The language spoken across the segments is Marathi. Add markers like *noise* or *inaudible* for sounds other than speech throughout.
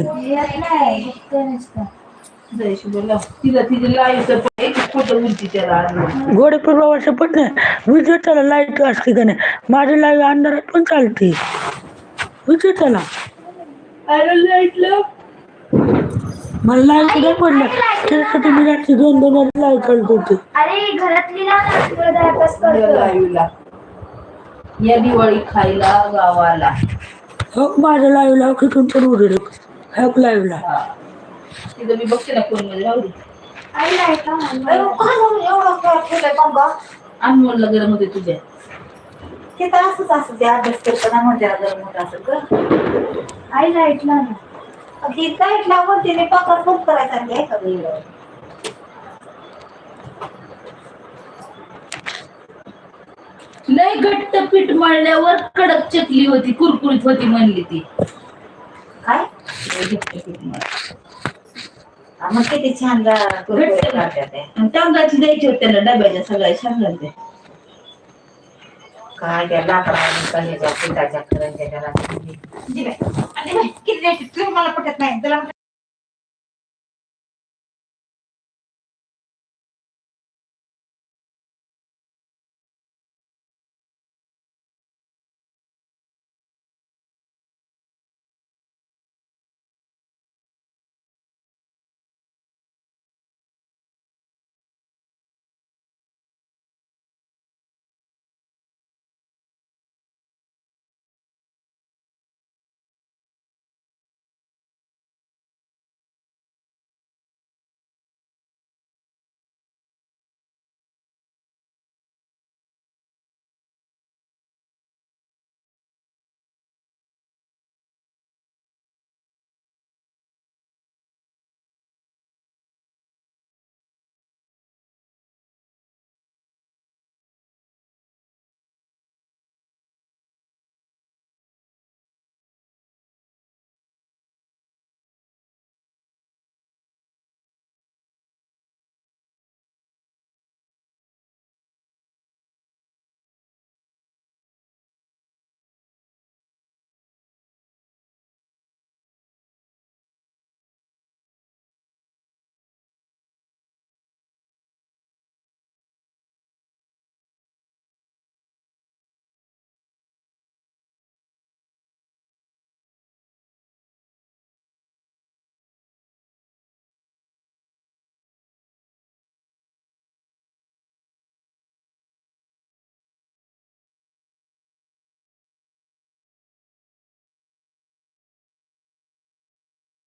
येत नाही इतकं नुसतं. जयशी बोला तिला तिची लाइट खोटं उलटी त्याला आणलं. घोडे पूर्वावर्ष पण नाही विजेताला लाइट असते का नाही? माझी लाइट अंधारात पण चालते. विजेताला मला लाइट नाही पडलं. त्यासाठी मी रात्री दोन दोन लाइट चालत होते. अरे घरातली या दिवाळी खायला गावाला. हो माझ्या लाईव्हला किथून तर उडे ह्या लाईव्हला हा. तिथं मी बघते ना फोनमध्ये राहू अनमोलला गरम होते तुझ्या. ते तर असंच असं ते अभ्यास करताना म्हणजे जर मोठं असं कर आई लाइट ना. ती काय लावून तिने पकड खूप करायसाठी आहे का वेगळं लय घट्ट पीठ मळल्यावर कडक चकली होती कुरकुरीत होती म्हणली ती काय लय घट्ट पीठ मळलं. हा, मग किती छान तांदळाची द्यायची होती त्यांना डब्याच्या सगळ्या छान झाल्या काय त्या लाकडाने कलेच्या पिठाच्या त्याला किती द्यायची? तू मला पटत नाही.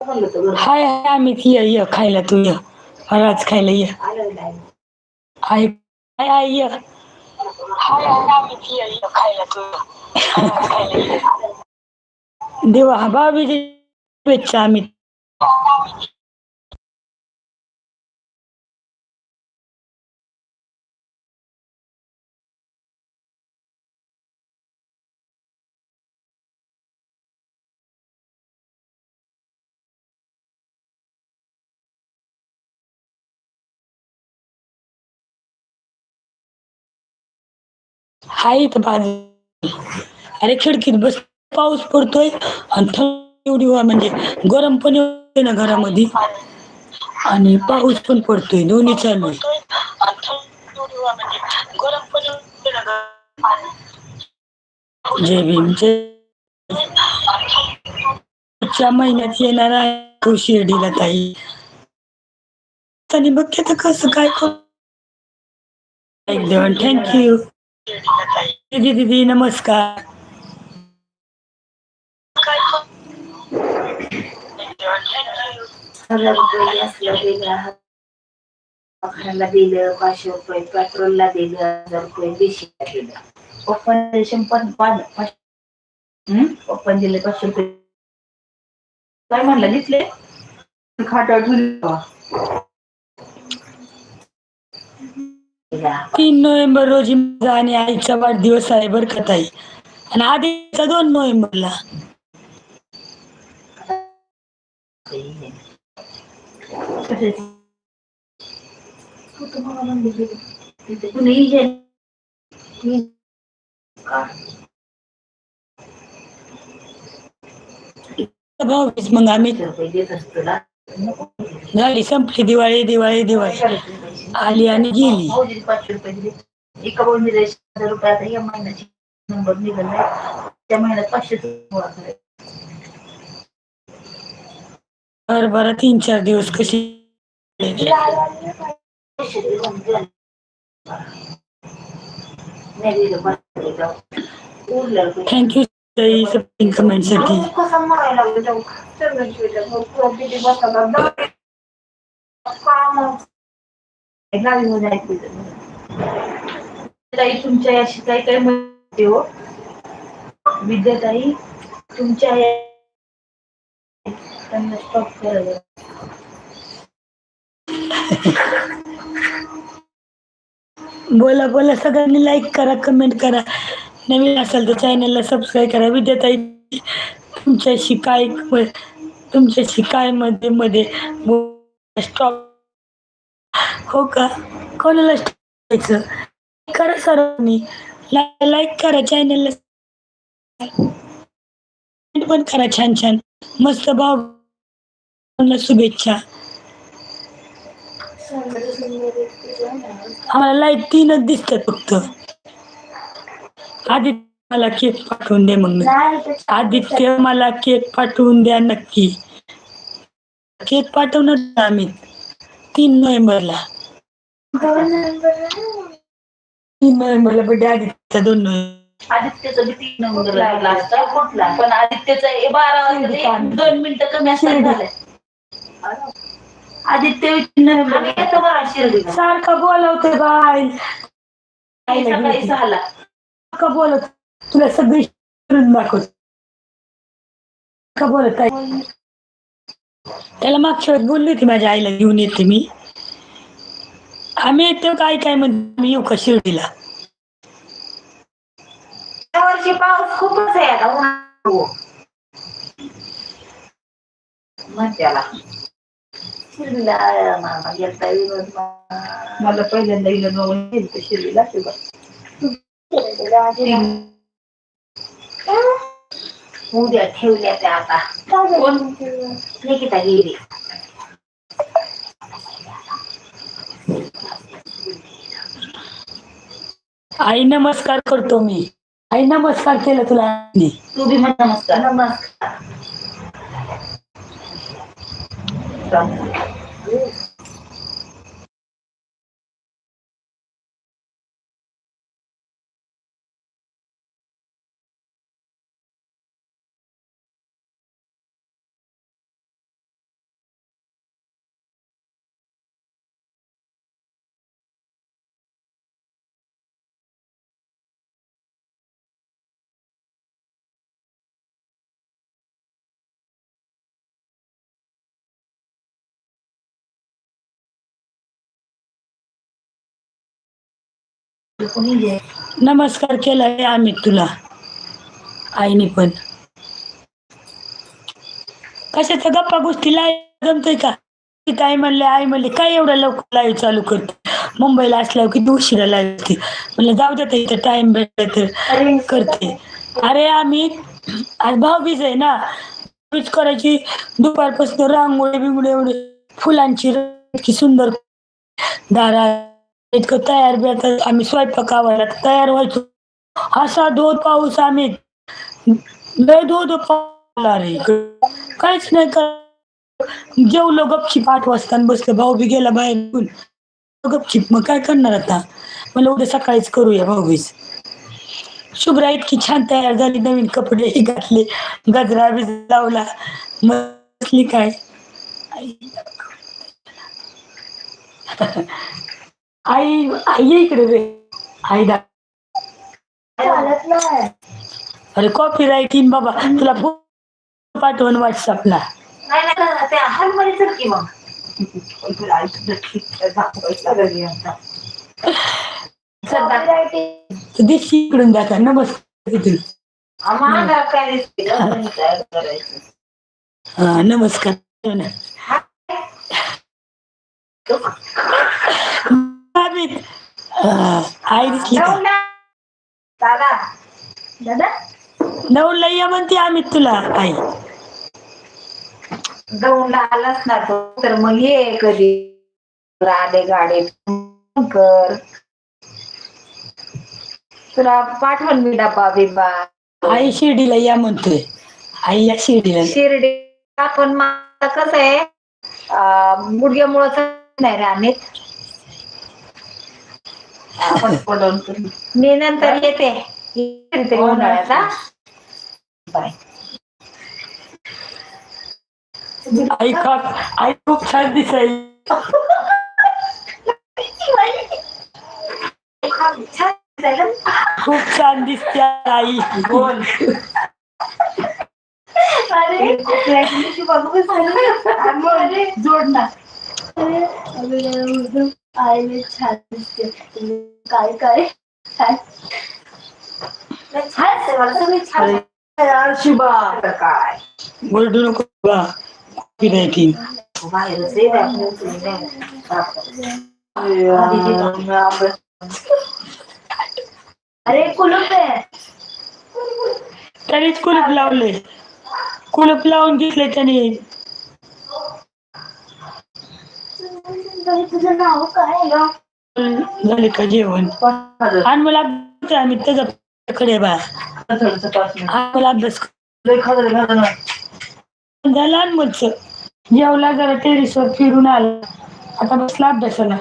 हाय हाय आम्ही ये ये खायला तू ये. राज खायला ये. हाय हाय हाय ये. हाय हाय आम्ही ये ये खायला तू. देवा बाबीची शुभेच्छा आम्ही हाय इथं अरे खिडकीत बस पाऊस पडतोय आणि थंड एवढी म्हणजे गरम पण होते ना घरामध्ये. आणि पाऊस पण पडतोय दोन्ही चालू आहे. जय भीम जय पुढच्या महिन्यात येणार आहे शिर्डीला ताई. आणि बघ कसं काय एकदम थँक्यू दीदी दीदी नमस्कार. हजार रुपये दिलं पाचशे रुपये पेट्रोलला दिलं हजार रुपये देशीला दिलं. पप्पा शंपन पाच पाचशे पप्पा दिले पाचशे रुपये. काय म्हणलं दिसले खाटा ठेवली तेव्हा. दिला. तीन नोव्हेंबर रोजी माझा आणि आईचा वाढदिवस आहे बरं का ताई? आणि आधीचा दोन नोव्हेंबरला. मग आम्ही झाली संपली. दिवाळी दिवाळी दिवाळी. आली आणि गेली. भाऊजीने पाचशे रुपये दिले एका दिले हजार रुपये आता या महिन्याची नंबर त्या महिन्यात पाचशे तीन चार दिवस कशी थँक्यू कमेंटसाठी. अहो, काम गावी मध्ये ताई तुमच्या याशी काही काही म्हणते हो विद्याताई तुमच्या या- त्यांना स्टॉप करायला बोला बोला सगळ्यांनी लाईक करा कमेंट करा. नवीन असाल तर चॅनलला सबस्क्राईब करा. विद्याताई तुमच्याशी काय तुमच्याशी काय मध्ये मध्ये स्टॉप हो का? कोणाला करायचं? करा सर्वांनी लाईक करा चॅनलला पण करा छान छान. मस्त भाव. शुभेच्छा. आम्हाला लाइट तीनच दिसतात फक्त. आदित्य मला केक पाठवून दे मग. आदित्य मला केक पाठवून द्या नक्की. केक पाठवणार आम्ही. तीन नोव्हेंबरला. तीन नोव्हेंबरला बर्थडे आदित्य दोन नोव्हेंबर. आदित्यचं बी तीन नंबर लागला असता कुठला? पण आदित्यचं हे बारा वाजले. दोन मिनिटं कमी असतात झाले. आदित्य तीन येतो शिर्डीला. सारखा बोलवते बाय सकाळी सहाला. का बोलत तुला सगळी करून दाखवत. का बोलत आहे त्याला मागच्या वेळेस बोलली होती माझ्या आईला घेऊन येते मी. आम्ही येतो काय काय म्हणते? मी येऊ का शिर्डीला? या वर्षी पाऊस खूपच आहे आता उन्हाळा. मग त्याला शिर्डीला मामा गेलता विनोद मामा. मला पहिल्यांदा विनोद मामा गेलतो शिर्डीला. तेव्हा. उद्या ठेवल्या त्या आता कोण निकिता गेली आई नमस्कार करतो मी. आई नमस्कार केलं तुला. तू बी नमस्कार. नमस्कार. नमस्कार केलाय आम्ही तुला. आईने पण. कशाचा गप्पा गोष्टी लाईव्ह जमतोय का? काय म्हणले आई म्हणले काय एवढा लवकर लाईव्ह चालू करते? मुंबईला असल्यावर किती उशिरा लाईव्ह होती? म्हणलं जाऊ देता इथं टाइम भेटला तर करते. अरे आम्ही आज भाऊबीज आहे ना? बीज करायची दुपारपासून रांगोळी बिंगोळी एवढी फुलांची इतकी सुंदर दारा इतकं तयार बी आता आम्ही स्वयंपाक तयार व्हायचो. असा दोन पाऊस आम्ही लय धोध पाऊस रे काहीच नाही कर जेवलो गपचिप आठ वाजता बसलो. भाऊ बी गेला बाहेर निघून. गपचिप मग काय करणार आता? मला उद्या सकाळीच करूया भाऊबीज. शुभ्रा इतकी छान तयार झाली नवीन कपडे *laughs* घातले गजरा बीज लावला. मग बसली काय? *laughs* आई आई ये इकडे रे. आई दा चालत नाही. अरे कॉपी राईट बाबा तुला फोटो पाठवून व्हॉट्सअपला. नाही नाही त्या हॉलमध्ये चल की मग. इकडून? हा. नमस्कार. *laughs* हा, आई दिसली का. दादा दादा. नऊला ये म्हणते आम्ही तुला आई. दौंडला आलास ना तो तर मग ये कधी. आले फोन कर. तुला पाठवण मी डब्बा बिब्बा आई शिर्डीला या म्हणतोय. आई या शिर्डीला. शिर्डी पण मला कसं आहे गुडघ्यामुळं नाही राहण्यात मी नंतर येते. उन्हाळ्यात हा? बाय. आई खूप छान दिसायली छान दिसायला. खूप छान दिसते आई. बोल. अरे, कोकणाची बाजू झाली. अरे, जोड ना आईने छान दिसते काय काय काय नाही, छान दिसते मला सगळी छान दिसते. काय ओरडू नको बा फिरायची बाहेरच आहे, बाहेरच आहे. आधी तिथं. अरे कुलूप आहे त्यानेच कुलूप लावले कुलूप लावून घेतले त्याने तुझं नाव काय आहे ग झाले का जेवण आणि मला अभ्यास आम्ही त्याच्याकडे बा आणि मला अभ्यास झाला आणि मग जेवला जरा टेरिसवर फिरून आला. आता बसला अभ्यासाला.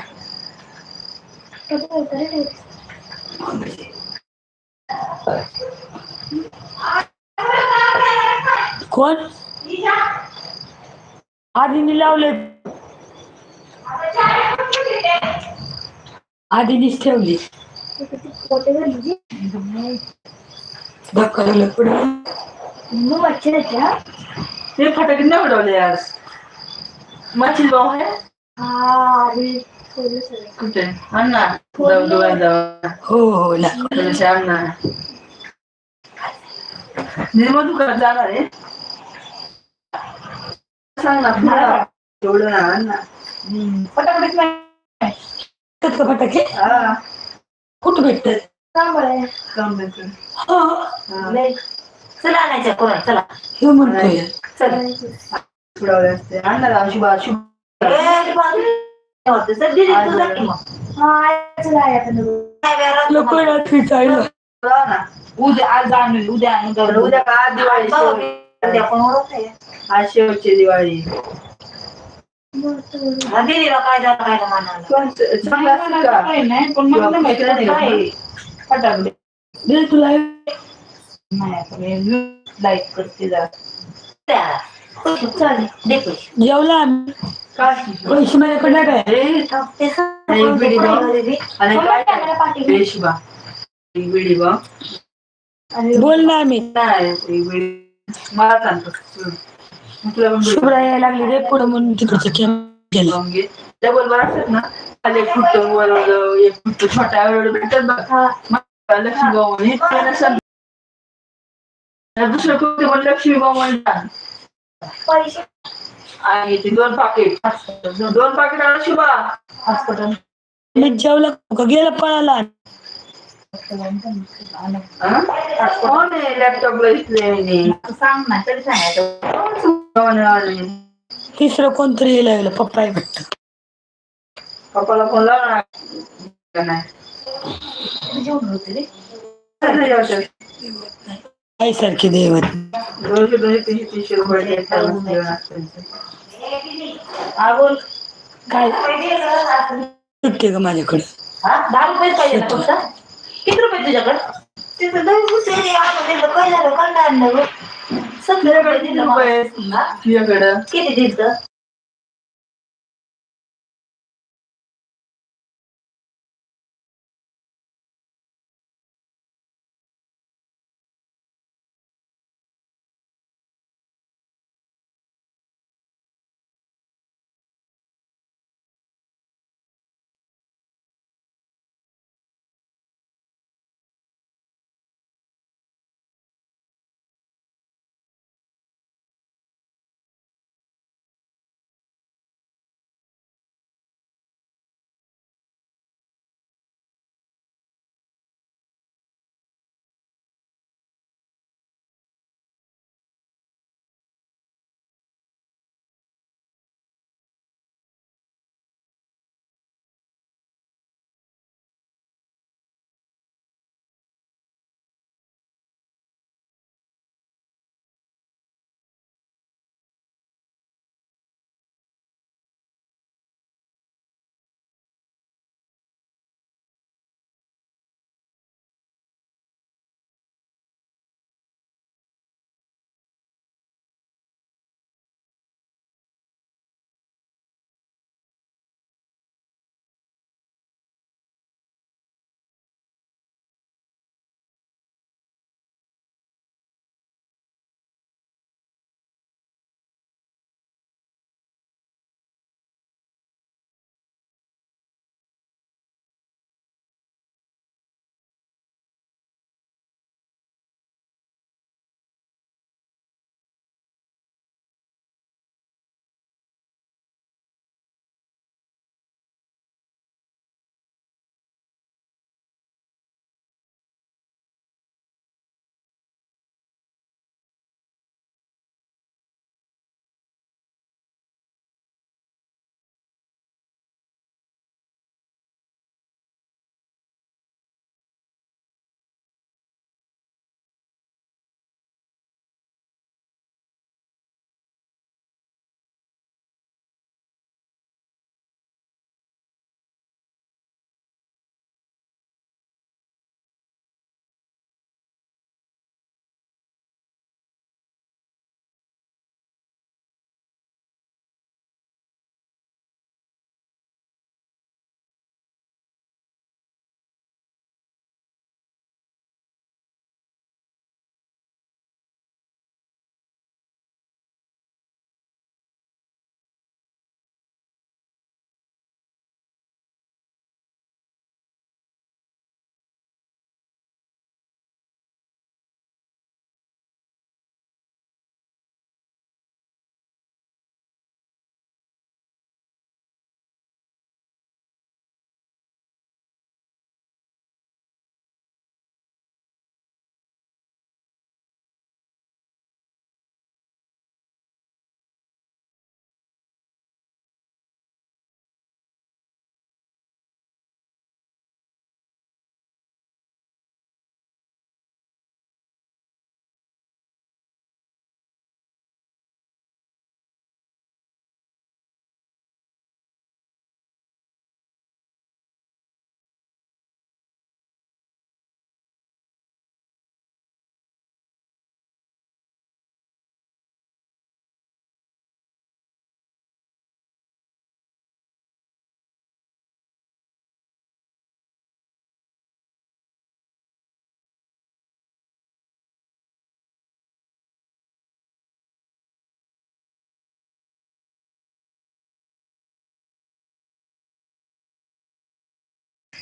कोण? आधीने लावले आधीनीच ठेवली. धक्का पुढे. मच्छर ते फटाके नाही उडवले आज. माची भाऊ आहे. कुठे? अण्णा जाऊ डोळ्यात जाऊ. हो हो ना. थोडेसे अण्णा निर्मळ दुकानात जाणार आहे. सांग ना. एवढं ना. अण्णा फटाकडेच नाही फटाके हा, कुठं. लय. चला आणायचं कोणा चला हे म्हणतोय चला अण्णाला शुभा शुभ. हा, उद्या आज आणू उद्या उद्या का आज दिवाळी? आज शेवटची दिवाळी हा, काय झालं काय म्हणाला पण चांगला असेल का? नाही पण मला नाही माहिती नाही काय? फटाकडे दे तुला. नाही आता मी लाईक करते. जेवला आम्ही. काय? पैसे माझ्याकडे नाही बोल ना आम्ही. नाही एक बिडी मला सांगतो शुभ्रा यायला लागली रे पुढे म्हणून तिकडचं गेलं. बरोबर असतात ना खाली एक फुट वर एक फुट छोटा भेटत बघ. लक्ष्मी हे. दुसरं कोणते पण लक्ष्मी पैसे. आणि ते दोन पाकिट दोन पाकिट आला शुभा. हॉस्पिटल जेवला गेला पळाला हो नाही लॅपटॉपला सांग ना तरी सांगायचं तिसरं कोणतरी यायला लागलं पप्पा आहे वाटतं पप्पाला फोन लावणार नाही जेवण होते रे सारखी देवत. दोनशे दोनशे तीनशे तीनशे रुपये द्यायचं जेवण असतं. हा बोल काय? सुट्टी का माझ्याकडे? हा दहा रुपये पाहिजे फक्त किती रुपये तुझ्याकडे तिथं आणून दिलं. आणलं गं? सत्तर रुपये दिलं मला. तुझ्याकडं किती दिलं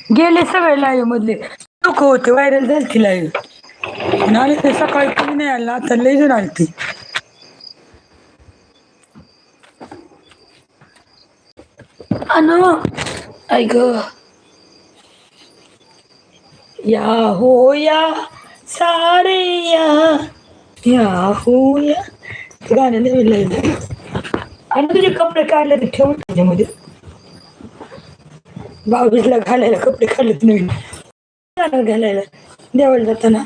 गेले सगळे लाईव्ह मधले. लोक होते व्हायरल झाली लाईव्ह आणि आले ते सकाळी कोणी नाही आला आता लई जण आली ती. अन ऐक या हो या सारे या. या हो या. गाणं नवीन लाईव्ह आणि तुझे कपडे काढले ते ठेवून त्याच्यामध्ये. बावीसला घालायला कपडे काढलेत नवीन घालायला देवाला जाताना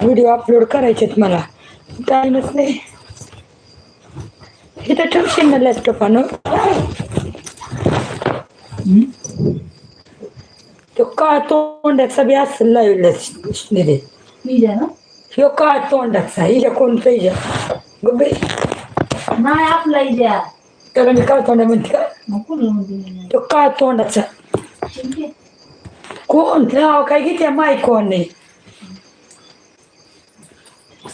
व्हिडिओ अपलोड करायचेत मला. टाईमच नाही. इथं ठेवशील ना लॅपटॉप आणून? तो काळ तोंडाचा बी असेल लावला निधे ह्यो काळ तोंडाचा हिला कोण पाहिजे गबे नाही आपला द्या त्याला मी काळ तोंडा म्हणते का तो काळ तोंडाचा कोण नाव काय घेते माय कोण नाही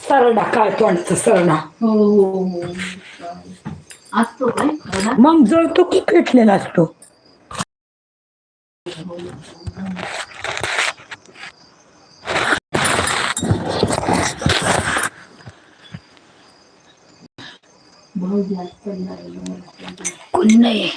सरडा काळ तोंडाचा सरडा हो असतो काय. मग जर तो की पेटलेला असतो भाऊ जास्त लागला. कोणी नाही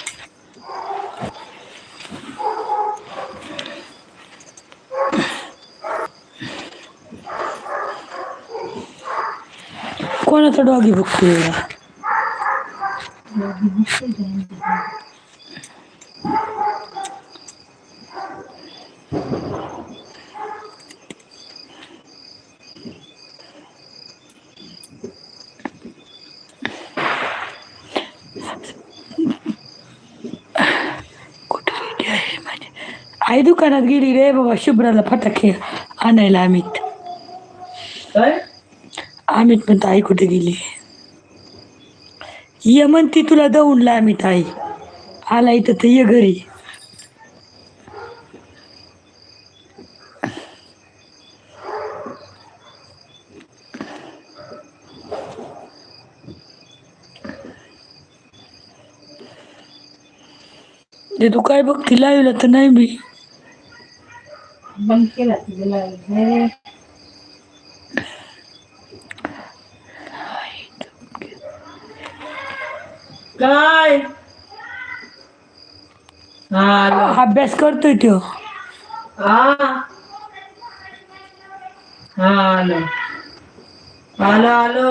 कोणाचा डॉगी बघतोय कुठं आई दुकानात गेली रे बाबा शुभ्राला फटाके आणायला अमित काय अमित म्हणतो आई कुठे गेली ये म्हणती तुला दौंडला अमित आई आला इथं तर ये घरी ते काय बघती लावलं तर नाही मी बंद केला तुझं लागलं. काय हा आलो. अभ्यास करतोय तो हा हा आलो आलो आलो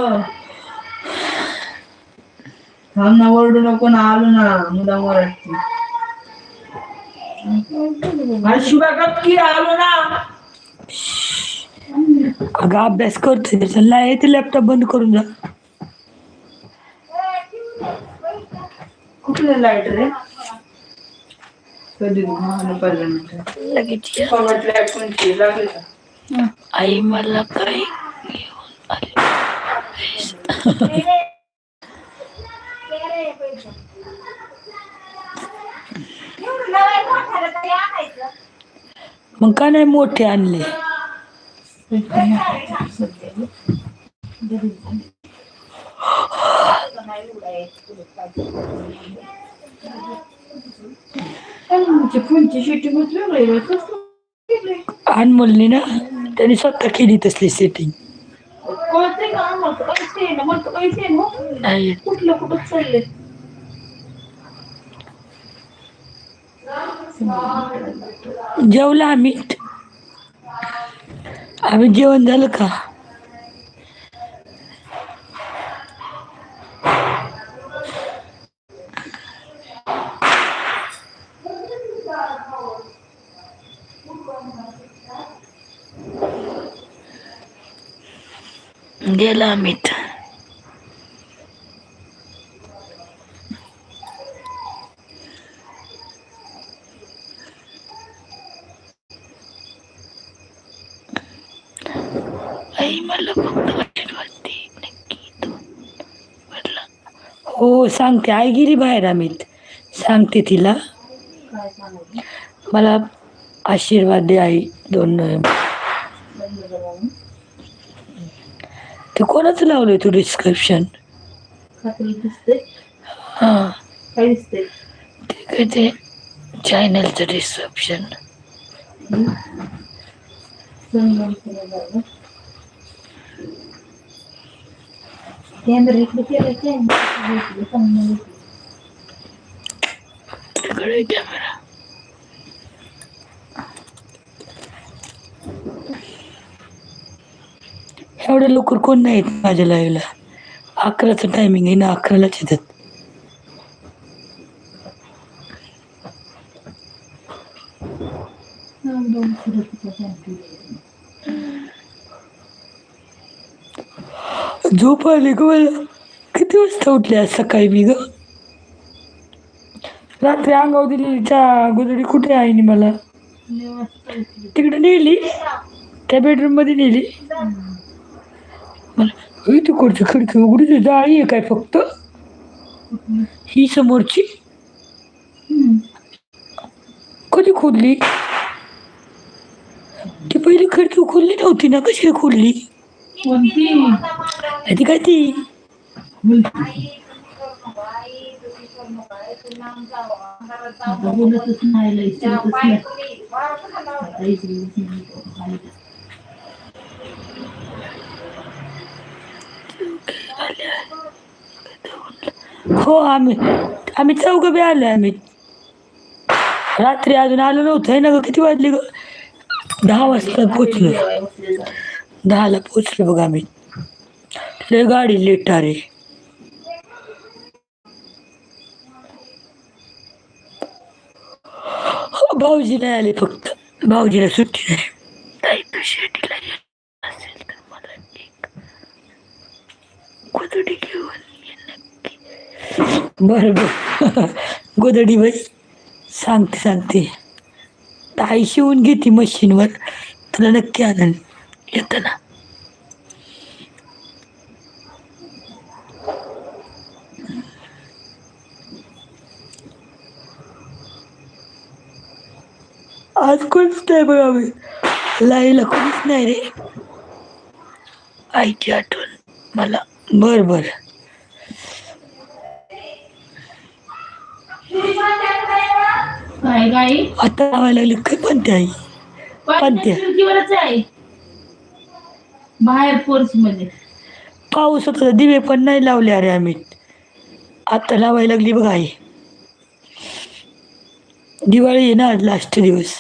थांब ना ओरडू नको ना आलो ना मुला ओरडते अरे शुभा गप्पी आलो ना? अगं अभ्यास करतोय. त्याचा लाई ते लॅपटॉप बंद करून जा. कुठले लाइट रे? कधी लगेच ये. पवट लाइट कोणती? लागली का? आई मला काय घेऊन आली. *laughs* मग का नाही मोठे आणले? अनमोलने ना त्यांनी स्वतः केली तसली सेटिंग कळते का म्हणतो पैसे ना म्हणतो पैसे ना. कुठलं कुठं चालले जेवला आम्ही आम्ही जेवण झालं का गेला अमित आई मला फक्त वाईट वाटते नक्की तू म्हटलं हो सांगते. आई गेली बाहेर अमित सांगते तिला. मला आशीर्वाद दे आई दोन नोव्हेंबर. बंद ते कोणाचं लावलंय तू डिस्क्रिप्शन हां. ते काय ते चॅनलचं डिस्क्रिप्शन इकडे केलं कॅमेरा एवढ्या लवकर कोण नाही येत माझ्या लाईव्हला अकराचं टायमिंग आहे ना अकरालाच येतात. झोप आली ग मला. किती वाजता उठली आज सकाळी मी ग? रात्री अंगावर दिलेली चहा गोदडी कुठे आहे नी मला? तिकडे नेली. त्या बेडरूममध्ये नेली. मला तिकडची खिडकी उघडी जाळी आहे काय फक्त? ही समोरची. कधी खोदली ती पहिली खिडकी खोलली नव्हती ना कशी खोलली? कोणती? ती काय ती? बोलतच नाही हो आम्ही आम्ही चौघ बी आलो आम्ही. रात्री अजून आलो नव्हतं. ना ग किती वाजले ग? दहा वाजता पोचलो दहाला पोचलो बघ आम्ही लय गाडी लेट अरे भाऊजी नाही आले फक्त. भाऊजीला सुट्टी नाही. बर तू शेतीला असेल तर मला एक गोदडी घेऊन गोदडी बाई सांगते सांगते. ताई शिवून घेते मशीनवर. तुला नक्की आनंद येतं ना आज कोणीच नाही बघा मी लाईला कोणीच नाही रे आईची आठवण मला बर बर आता लावायला लागली काय पण ते आई. खिडकीवरच आहे बाहेर पोर्च मध्ये. पाऊस होता तर दिवे पण नाही लावले अरे आम्ही. आता लावायला लागली बघ आई. दिवाळी आहे ना आज लास्ट दिवस.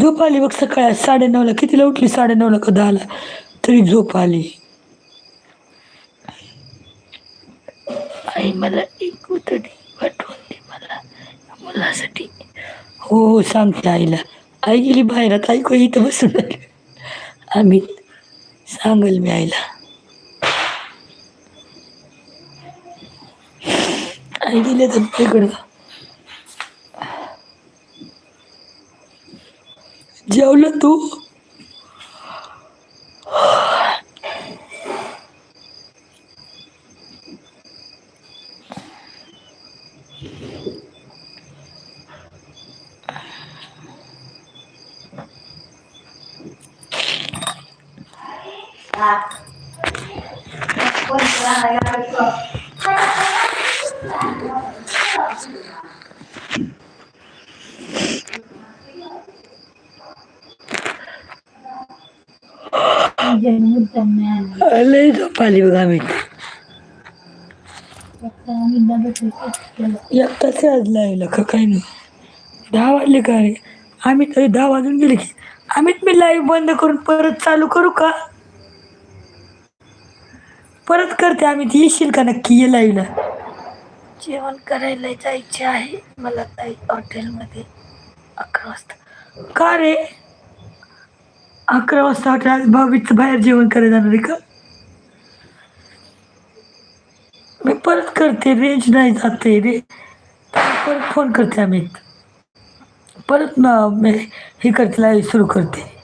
झोप आली बघ सकाळ. साडे नऊला कितीला उठली? साडे नऊला का दहाला? तरी झोप आली. आई मला एक उतडी पाठवून दे मला. मुलासाठी. हो हो सांगते आईला. आई गेली बाहेर आई इथं बसून आम्ही सांगल मी आईला. आई गेले तर इकडं जेवलं तू? मुद्दाम नाही आली लय झोप आली बघ आम्ही फक्त आम्ही केलं आज का. काय नाही दहा वाजले का. रे आम्ही तरी दहा वाजून गेले की. आम्हीच मी लाईव्ह बंद करून परत चालू करू का? परत करते आम्ही ती येशील का नक्की ये लाईव्हला जेवण करायला जायचे आहे. मला ताई हॉटेलमध्ये अकरा वाजता. का रे? अकरा वाजता अकरा आज बाहेर जेवण करायला जाणार आहे का? मी परत करते रेंज नाही जाते रे. परत फोन करते आम्ही. परत ना हे करते लाईव्ह सुरू करते.